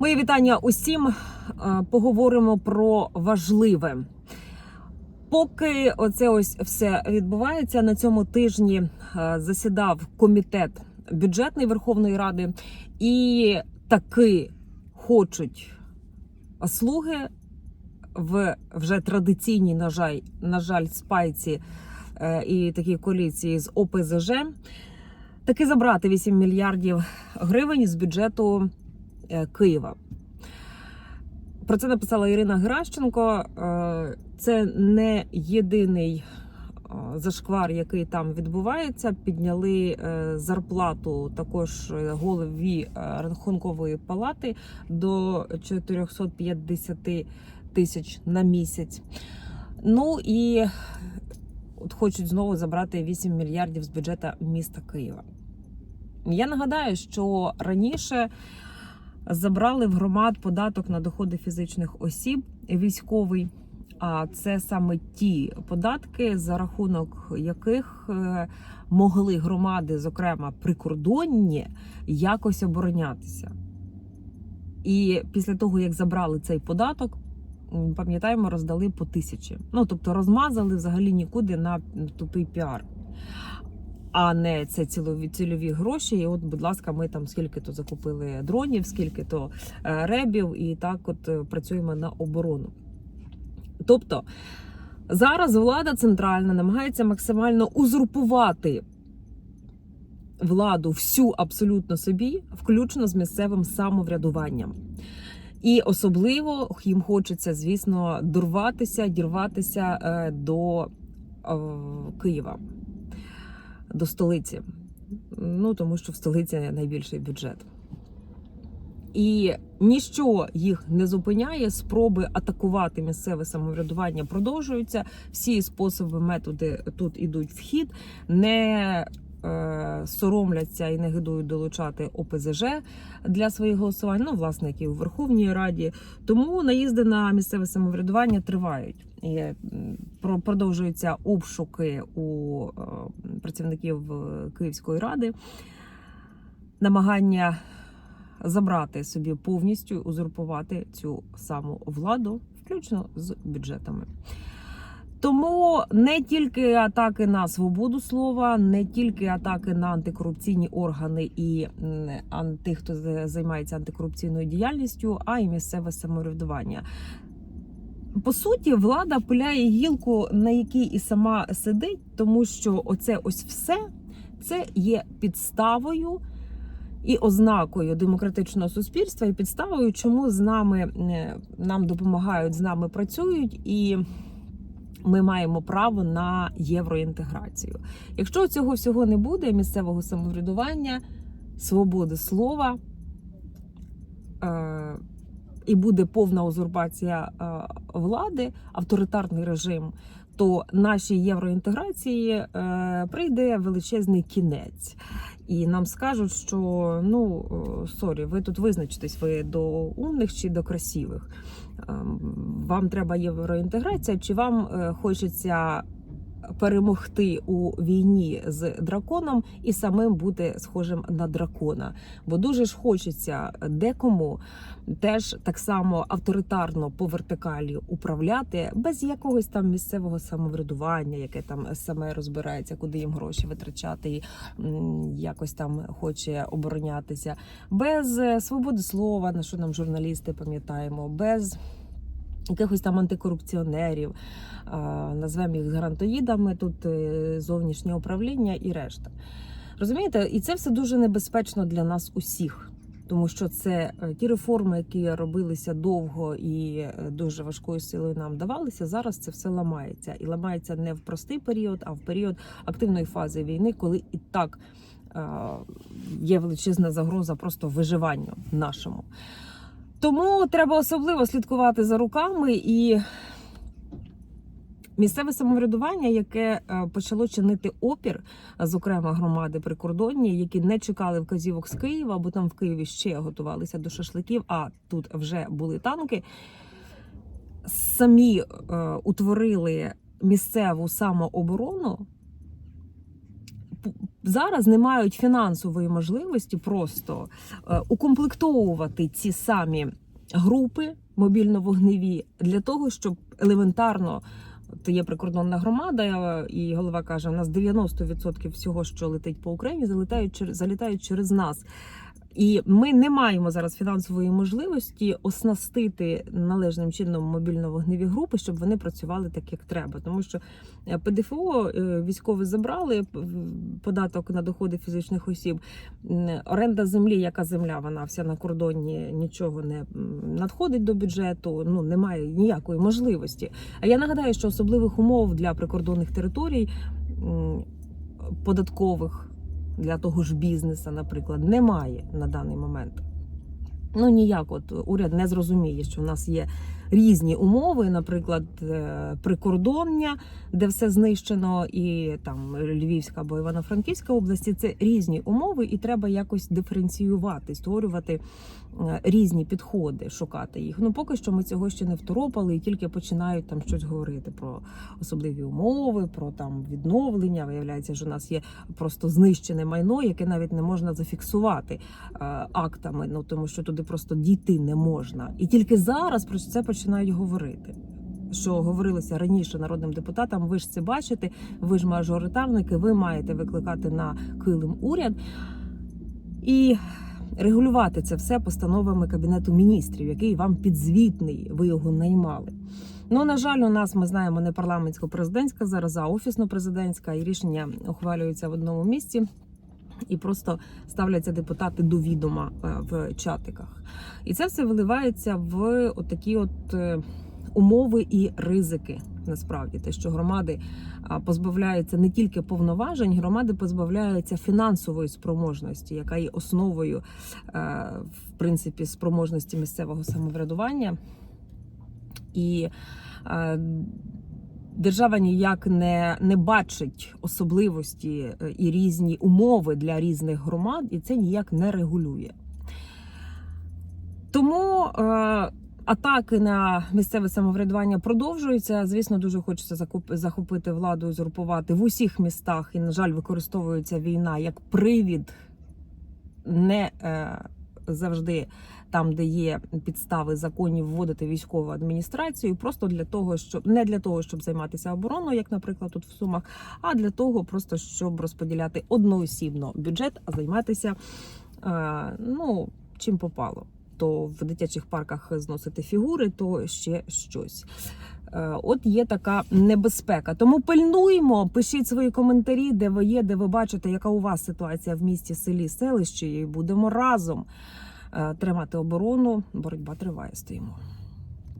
Мої вітання усім. Е, Поговоримо про важливе. Поки оце ось все відбувається на цьому тижні, е, засідав комітет бюджетний Верховної Ради, і таки хочуть слуги в вже традиційній, на жаль, на жаль, спайці е, і такій коаліції з ОПЗЖ, таки забрати 8 мільярдів гривень з бюджету Києва. Про це написала Ірина Геращенко. Е, Це не єдиний е, зашквар, який там відбувається. Підняли е, зарплату також е, голові е, рахункової палати до 450 тисяч на місяць. Ну і от хочуть знову забрати 8 мільярдів з бюджету міста Києва. Я нагадаю, що раніше забрали в громад податок на доходи фізичних осіб військовий. А це саме ті податки, за рахунок яких е, могли громади, зокрема прикордонні, якось оборонятися. І після того, як забрали цей податок, пам'ятаємо, роздали по тисячі. Ну тобто розмазали взагалі нікуди на тупий піар. А не це цілові цільові гроші. І от, будь ласка, ми там скільки то закупили дронів, скільки то е, ребів, і так от е, працюємо на оборону. Тобто зараз влада центральна намагається максимально узурпувати владу всю абсолютно собі, включно з місцевим самоврядуванням. І особливо їм хочеться, звісно, дорватися, дірватися е, до е, Києва, до столиці. Ну тому що в столиці найбільший бюджет. І ніщо їх не зупиняє. Спроби атакувати місцеве самоврядування продовжуються. Всі способи, методи тут ідуть в хід, не е, соромляться і не гидують долучати ОПЗЖ для своїх голосувань. Ну, власне, які у Верховній Раді. Тому наїзди на місцеве самоврядування тривають. Продовжуються обшуки у е, працівників е, Київської ради, намагання забрати собі повністю узурпувати цю саму владу, включно з бюджетами. Тому не тільки атаки на свободу слова, не тільки атаки на антикорупційні органи і тих, хто за- займається антикорупційною діяльністю, а й місцеве самоврядування. По суті, влада пиляє гілку, на якій і сама сидить, тому що оце ось все це є підставою і ознакою демократичного суспільства, і підставою, чому з нами е, нам допомагають, з нами працюють, і ми маємо право на євроінтеграцію. Якщо цього всього не буде, місцевого самоврядування, свободи слова. Е- і буде повна узурпація е, влади, авторитарний режим, то нашій євроінтеграції е, прийде величезний кінець. І нам скажуть, що ну е, сорі, ви тут визначитесь, ви до умних чи до красивих. Ем, Вам треба євроінтеграція, чи вам хочеться перемогти у війні з драконом і самим бути схожим на дракона? Бо дуже ж хочеться декому теж так само авторитарно по вертикалі управляти без якогось там місцевого самоврядування, яке там саме розбирається, куди їм гроші витрачати, і якось там хоче оборонятися, без е, свободи слова, на що нам журналісти пам'ятаємо, без якихось там антикорупціонерів, назвемо їх грантоїдами, тут е, зовнішнє управління і решта. Розумієте, і це все дуже небезпечно для нас усіх. Тому що це е, ті реформи, які робилися довго і е, дуже важкою силою нам давалися. Зараз це все ламається, і ламається не в простий період, а в період активної фази війни, коли і так є величезна загроза просто виживанню нашому. Тому треба особливо слідкувати за руками і місцеве самоврядування, яке е, почало чинити опір, зокрема громади прикордонні, які не чекали вказівок з Києва, бо там в Києві ще готувалися до шашликів, а тут вже були танки. Самі е, утворили місцеву самооборону зараз не мають фінансової можливості просто е, укомплектовувати ці самі групи мобільно-вогневі для того, щоб елементарно. От є прикордонна громада, е, і голова каже: у нас 90% всього, що летить по Україні, залітають через залітають через нас. І ми не маємо зараз фінансової можливості оснастити належним чином мобільно-вогневі групи, щоб вони працювали так, як треба. Тому що е, ПДФО е, військові забрали податок на доходи фізичних осіб. Оренда землі, яка земля, вона вся на кордоні нічого не надходить до бюджету. Ну немає ніякої можливості. А я нагадаю, що особливих умов для прикордонних територій податкових для того ж бізнеса, наприклад, немає на даний момент. Ну ніяк, от уряд не зрозуміє, що в нас є різні умови, наприклад, е, прикордоння, де все знищено, і там Львівська або Івано-Франківська області це різні умови, і треба якось диференціювати, створювати е, різні підходи, шукати їх. Ну поки що ми цього ще не второпали і тільки починають там щось говорити про особливі умови, про там відновлення. Виявляється, що у нас є просто знищене майно, яке навіть не можна зафіксувати е, актами. Ну тому що туди просто дійти не можна. І тільки зараз про це починають говорити. Що говорилося раніше народним депутатам, ви ж це бачите, ви ж мажоритарники, ви маєте викликати на килим уряд і регулювати це все постановами кабінету міністрів, який вам підзвітний, ви його наймали. Ну на жаль, у нас ми знаємо не парламентсько-президентська зараз, а офісно-президентська, і рішення ухвалюються в одному місці. І просто ставляться депутати до відома е, в чатиках. І це все виливається в отакі от е, умови і ризики. Насправді, те, що громади позбавляються не тільки повноважень, громади позбавляються фінансової спроможності, яка є основою е, в принципі спроможності місцевого самоврядування. І е, держава ніяк не, не бачить особливості е, і різні умови для різних громад, і це ніяк не регулює. Тому е, атаки на місцеве самоврядування продовжуються. Звісно, дуже хочеться захопити владу, узурпувати в усіх містах. І, на жаль, використовується війна як привід не е, завжди там, де є підстави законів, вводити військову адміністрацію, просто для того, щоб не для того, щоб займатися обороною, як, наприклад, тут в Сумах, а для того, просто щоб розподіляти одноосібно бюджет, а займатися е, ну чим попало. То в дитячих парках зносити фігури, то ще щось. Е, От є така небезпека. Тому пильнуємо, пишіть свої коментарі, де ви є, де ви бачите, яка у вас ситуація в місті, селі, селищі, і будемо разом тримати оборону. Боротьба триває. Стоїмо.